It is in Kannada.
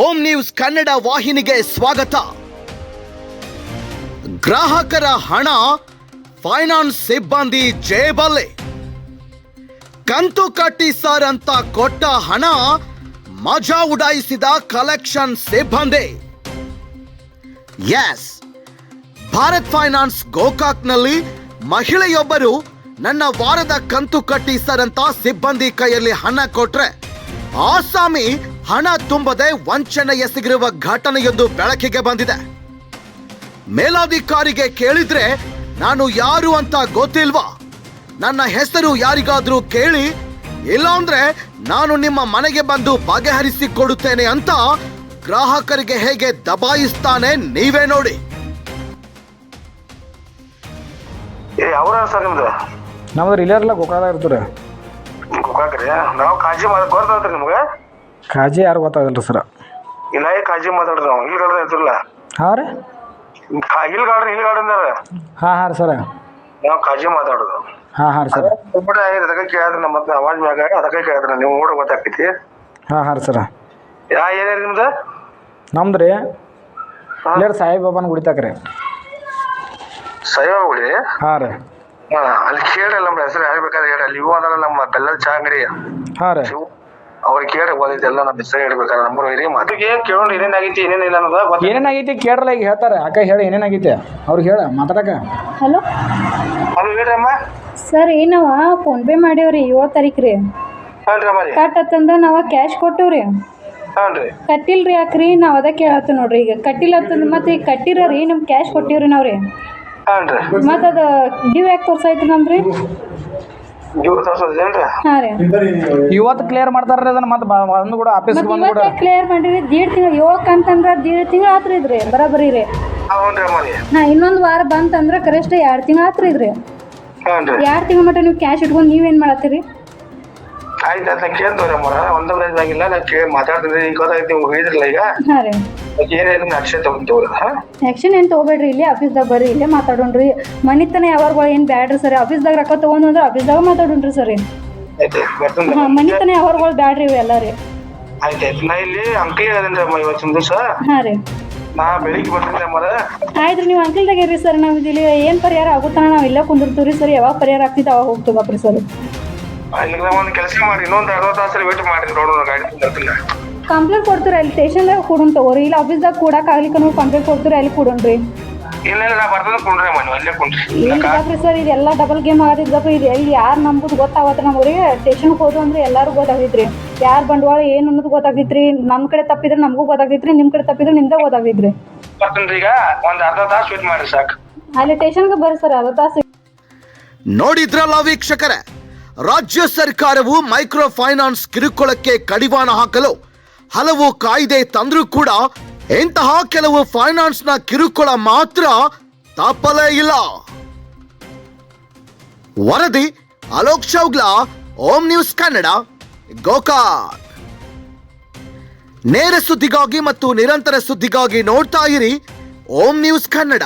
ಓಂ ನ್ಯೂಸ್ ಕನ್ನಡ ವಾಹಿನಿಗೆ ಸ್ವಾಗತ. ಗ್ರಾಹಕರ ಹಣ, ಫೈನಾನ್ಸ್ ಸಿಬ್ಬಂದಿ ಜೇಬಲ್ಲೆ. ಕಂತು ಕಟ್ಟಿ ಸರ್ ಅಂತ ಕೊಟ್ಟ ಹಣ, ಮಜಾ ಉಡಾಯಿಸಿದ ಕಲೆಕ್ಷನ್ ಸಿಬ್ಬಂದಿ. ಎಸ್ ಭಾರತ್ ಫೈನಾನ್ಸ್ ಗೋಕಾಕ್ನಲ್ಲಿ ಮಹಿಳೆಯೊಬ್ಬರು ನನ್ನ ವಾರದ ಕಂತು ಕಟ್ಟಿ ಸರ್ ಅಂತ ಸಿಬ್ಬಂದಿ ಕೈಯಲ್ಲಿ ಹಣ ಕೊಟ್ರೆ, ಆಸಾಮಿ ಹಣ ತುಂಬದೆ ವಂಚನೆ ಎಸಗಿರುವ ಘಟನೆಯೊಂದು ಬೆಳಕಿಗೆ ಬಂದಿದೆ. ಮೇಲಾಧಿಕಾರಿಗೆ ಕೇಳಿದ್ರೆ ನಾನು ಯಾರು ಅಂತ ಗೊತ್ತಿಲ್ವಾ? ನನ್ನ ಹೆಸರು ಯಾರಿಗಾದ್ರೂ ಕೇಳಿ ಇಲ್ಲಾಂದ್ರೆ ನಾನು ನಿಮ್ಮ ಮನೆಗೆ ಬಂದು ಬಗೆಹರಿಸಿ ಕೊಡುತ್ತೇನೆ ಅಂತ ಗ್ರಾಹಕರಿಗೆ ಹೇಗೆ ದಬಾಯಿಸ್ತಾನೆ ನೀವೇ ನೋಡಿ. ಏ ಅವ್ರ ಸರ್ ನಿಮ್ದು? ನಮ್ದು ಇಲ್ಲೆಲ್ಲ ಗೋಕಾದಾಗ ಇರ್ತೀರಿ. ಗೋಕಾಕ್ರಿ? ನಾವು ಕಾಜಿ ಮಾಡಿ ನಿಮ್ಗೆ? ಕಾಜಿ ಯಾರು ಗೊತ್ತಾಗಲ್ಲ ಸರ್? ಇಲ್ಲ ಏ ಕಾಜಿ ಮಾತಾಡ್ರಿ ನಾವು ಇಲ್ಲಿ ಗಾಡ್ರಿ ಇರ್ತಿರಲ್ಲ ಹಾಂ ರೀ? ಇಲ್ಲಿ ಗಾಡ್ರಿ ಇಲ್ಲಿ ಗಾಡಿ ಅಂದಾರ ಹಾಂ ಹಾಂ ರೀ ಸರ. ನಾವು ಕಾಜಿ ಮಾತಾಡೋದು. ಹಾಂ ಹಾಂ ರೀ ಸರ್. ಒಬ್ಬಡ ಅದಕ್ಕೆ ಕೇಳಿದ್ರೆ ನಮ್ಮ ಮತ್ತೆ ಅವಾಜ್ ಮ್ಯಾಗ ಅದಕ್ಕೆ ಕೇಳಿದ್ರೆ ನೀವು ಓಡ ಗೊತ್ತಾಗ್ತೈತಿ. ಹಾಂ ಹಾಂ ರೀ ಸರ. ಯಾ ಏನೇ ನಿಮ್ದು? ನಮ್ದು ರೀ. ಇಲ್ಲೇ ಸಾಯಿಬಾಬಾನ ಗುಡಿತಾಕ ರೀ. ಸೈವ ಗುಡಿ? ಹಾಂ ರೀ. ಹಾಂ ಅಲ್ಲಿ ಕೇಳಿ ನಮ್ಮ ಹೆಸರು ಹೇಳ್ಬೇಕಾದ್ರೆ ಬೇಕಾದ್ರೆ ಹೇಳಿ. ಅಲ್ಲಿ ಇವು ಅದಲ್ಲ ನಮ್ಮ ಬೆಲ್ಲದ ಚಾ ಅಂಗಡಿ ಹಾಂ ರೀ. ಅವ್ರಿಗೆ ಕೇಳಿ ಓದೈತಿ ಎಲ್ಲ ನಮ್ಮ ಹೆಸರು ಹೇಳ್ಬೇಕಾದ್ರೆ ನಂಬರ್ ಇರಿ ಮಾತಿಗೆ ಕೇಳೋಣ ಏನೇನಾಗೈತಿ ಏನೇನಿಲ್ಲ ಅನ್ನೋದು ಗೊತ್ತ ಏನೇನಾಗೈತಿ ಕೇಳ್ರಲ್ಲ ಈಗ ಹೇಳ್ತಾರೆ. ಅಕ್ಕ ಹೇಳಿ ಏನೇನಾಗೈತಿ ಅವ್ರಿಗೆ ಹೇಳ ಮಾತಾಡಕ ಹಲೋ? ಅದು ಹೇಳ್ರಮ್ಮ. ಸರ್ ಏನವ ಫೋನ್ಪೇ ಮಾಡೇವ್ರಿ ಏಳು ತಾರೀಕು ರೀ ಅಮ್ಮ ರೀ. ಕಟ್ ಅತ್ತಂದ ನಾವು ಕ್ಯಾಶ್ ಕೊಟ್ಟೇವ್ರಿ. ರೀ ಕಟ್ಟಿಲ್ರಿ ಯಾಕ್ರಿ ನಾವು ಅದ ಕೇಳತ್ತ ನೋಡ್ರಿ ಈಗ. ಕಟ್ಟಿಲ್ಲ ಅಂತಂದು ಮತ್ತೆ ಈಗ ಕಟ್ಟಿರ ರೀ ನಮ್ಗೆ ಕ್ಯಾಶ್ ಕೊಟ್ಟಿವ್ರಿ ನಾವು ರೀ ಹಾನ್ರಿ ಮತ್ತು ಅದು ಡ್ಯೂ ಯಾಕೆ ತೋರ್ಸಾಯ್ತು ನಮ್ದು ರೀ ಇವು ತೋರ್ಸೋದೇನ್ರಿ ಹಾಂ ರೀ. ಇವತ್ತು ಕ್ಲಿಯರ್ ಮಾಡ್ತಾರ್ರಿ ಅದನ್ನ ಮತ್ತೆ ಬಂದು ಕೂಡ ಆಫೀಸ್ಗೆ ಮತ್ತು ಬಂದು ಕೂಡ. ಕ್ಲಿಯರ್ ಮಾಡಿರಿ ದೀಡ್ ತಿಂಗಳು ಏಳಕ್ಕೆ ಅಂತಂದ್ರೆ ದೀಡ್ ತಿಂಗಳು ಆತ್ರಿ ಇದ್ರಿ ಬರಾಬರಿ ರೀ. ಹೌನ್ರಿ ರೀ. ಇನ್ನೊಂದು ವಾರ ಬಂತಂದ್ರೆ ಕರೆಸ್ಟ್ ಎರಡು ತಿಂಗಳು ಆತ್ರಿ ಇದ್ರಿ. ಹಾನ್ರಿ ಎರಡು ತಿಂಗಳು ಮಟ್ಟ ನೀವು ಕ್ಯಾಶ್ ಇಟ್ಕೊಂಡು ನೀವೇನು ಮಾಡತ್ತೀರಿ? ಆಯ್ತು ಆಯ್ತು ನಾ ಕೇಳ್ತವ್ರಿ ಅಮ್ಮ ಒಂದ್ ಆಗಿಲ್ಲ ನಾ ಕೇಳಿ ಮಾತಾಡ್ತೀನಿ ಈಗ ಗೊತ್ತಾಯ್ತು ನೀವು ಹೇಳಿದ್ರಲ್ಲ ಈಗ. ಹಾ ರೀ. ಏನೇನು ಏನ್ ತಗೋಬೇಡ್ರಿ ಹಾ? ಆ್ಯಕ್ಷನ್ ಏನು ತೊಗೊಬೇಡ್ರಿ ಇಲ್ಲೇ ಆಫೀಸ್ದಾಗ ಬರ್ರಿ ಇಲ್ಲೇ ಮಾತಾಡೋಣ್ರಿ. ಮನಿತನ ಯಾವಾಗ ಏನು ಬ್ಯಾಡ್ರಿ ಸರಿ ಆಫೀಸ್ದಾಗ ರೊಕ್ಕ ತಗೊಂಡು ಅಂದ್ರೆ ಆಫೀಸ್ದಾಗ ಮಾತಾಡೋಣ್ರಿ ಸರಿ ಹಾಂ ಮನಿತನ ಯಾವಾರಗಳು ಬ್ಯಾಡ್ರಿ ಇವೆಲ್ಲ ರೀ ಆಯ್ತು ಆಯ್ತು ನಾ ಇಲ್ಲಿ ಅಂಕಲ್ ಹೇಳದೇನ್ರಿ ಅಮ್ಮ ಇವತ್ತಿನ ದಿವಸ ಹಾಂ ರೀ. ನಾ ಬೆಳಿಗ್ಗೆ ಬರ್ತೀನಿ ಅಮ್ಮರ. ಆಯ್ತು ನೀವು ಅಂಕಲ್ದಾಗ ಇರ್ರಿ ಸರ್ ನಾವು ಇಲ್ಲಿ ಏನು ಪರಿಹಾರ ಆಗುತ್ತಾನ ನಾವು ಇಲ್ಲೇ ಕುಂದಿರ್ತೀವಿ ರೀ ಸರ್ ಯಾವಾಗ ಪರಿಹಾರ ಆಗ್ತೈತೆ ಅವಾಗ ಹೋಗ್ತೀವಿ ರೀ ಸರ್. ಒಂದು ಕೆಲಸ ಮಾಡಿ ಇನ್ನೊಂದು ಅರ್ಧ ತಾಸು ವೇಟ್ ಮಾಡಿ ನೋಡೋಣ ಗಾಡಿ ಬರ್ತೀನಿ ಕಂಪ್ಲೇಂಟ್ ಕೊಡ್ತೀರ? ಅಲ್ಲಿ ಸ್ಟೇಷನ್ದಾಗ ಕೊಡೋಣ ತಗೋರಿ. ಇಲ್ಲ ಆಫೀಸ್ದಾಗ ಕೊಡಕ್ಕಾಗ್ಲಿಕ್ಕೆ ನಾವು ನೀವು ಕಂಪ್ಲೇಂಟ್ ಕೊಡ್ತೀರ? ಅಲ್ಲಿ ಕೊಡೋಣ್ರಿ ಇಲ್ಲ ಇಲ್ಲ ನಾ ಬರ್ತಾನೆ ಕುಂಡ್ರಿ ಅಮ್ಮ ಅಲ್ಲೇ ಕುಂಡ್ರಿ. ಇದಾಕ್ರಿ ಸರ್ ಇದೆಲ್ಲ ಡಬಲ್ ಗೇಮ್ ಆಗತ್ತಿದ್ದಪ್ಪ ಇದು ಎಲ್ಲಿ ಯಾರು ನಂಬುದು ಗೊತ್ತಾಗತ್ತೆ ನಮ್ಗೆ ಸ್ಟೇಷನ್ಗೆ ಹೋದ್ರು ಅಂದ್ರೆ ಎಲ್ಲರೂ ಗೊತ್ತಾಗೈತ್ರಿ ಯಾರು ಬಂಡವಾಳ ಏನು ಅನ್ನೋದು ಗೊತ್ತಾಗೈತ್ರಿ ನಮ್ಮ ಕಡೆ ತಪ್ಪಿದ್ರೆ ನಮಗೂ ಗೊತ್ತಾಗೈತ್ರಿ ನಿಮ್ಮ ಕಡೆ ತಪ್ಪಿದ್ರೆ ನಿಮ್ದೇ ಗೊತ್ತಾಗೈತ್ರಿ ಈಗ. ಒಂದು ಅರ್ಧ ತಾಸು ವೇಟ್ ಮಾಡಿ ಸಾಕು. ಅಲ್ಲಿ ಸ್ಟೇಷನ್ಗೆ ಬರ್ರಿ ಸರ್ ಅರ್ಧ ತಾಸು. ನೋಡಿದ್ರಲ್ಲ ವೀಕ್ಷಕರೇ ರಾಜ್ಯ ಸರ್ಕಾರವು ಮೈಕ್ರೋ ಫೈನಾನ್ಸ್ ಕಿರುಕುಳಕ್ಕೆ ಕಡಿವಾಣ ಹಾಕಲು ಹಲವು ಕಾಯ್ದೆ ತಂದ್ರೂ ಕೂಡ ಇಂತಹ ಕೆಲವು ಫೈನಾನ್ಸ್ನ ಕಿರುಕುಳ ಮಾತ್ರ ತಪ್ಪಲೇ ಇಲ್ಲ. ವರದಿ ಅಲೋಕ್ ಚೌಗ್ಲಾ ಓಂ ನ್ಯೂಸ್ ಕನ್ನಡ, ಗೋಕಾಕ್. ನೇರ ಸುದ್ದಿಗಾಗಿ ಮತ್ತು ನಿರಂತರ ಸುದ್ದಿಗಾಗಿ ನೋಡ್ತಾ ಇರಿ ಓಂ ನ್ಯೂಸ್ ಕನ್ನಡ.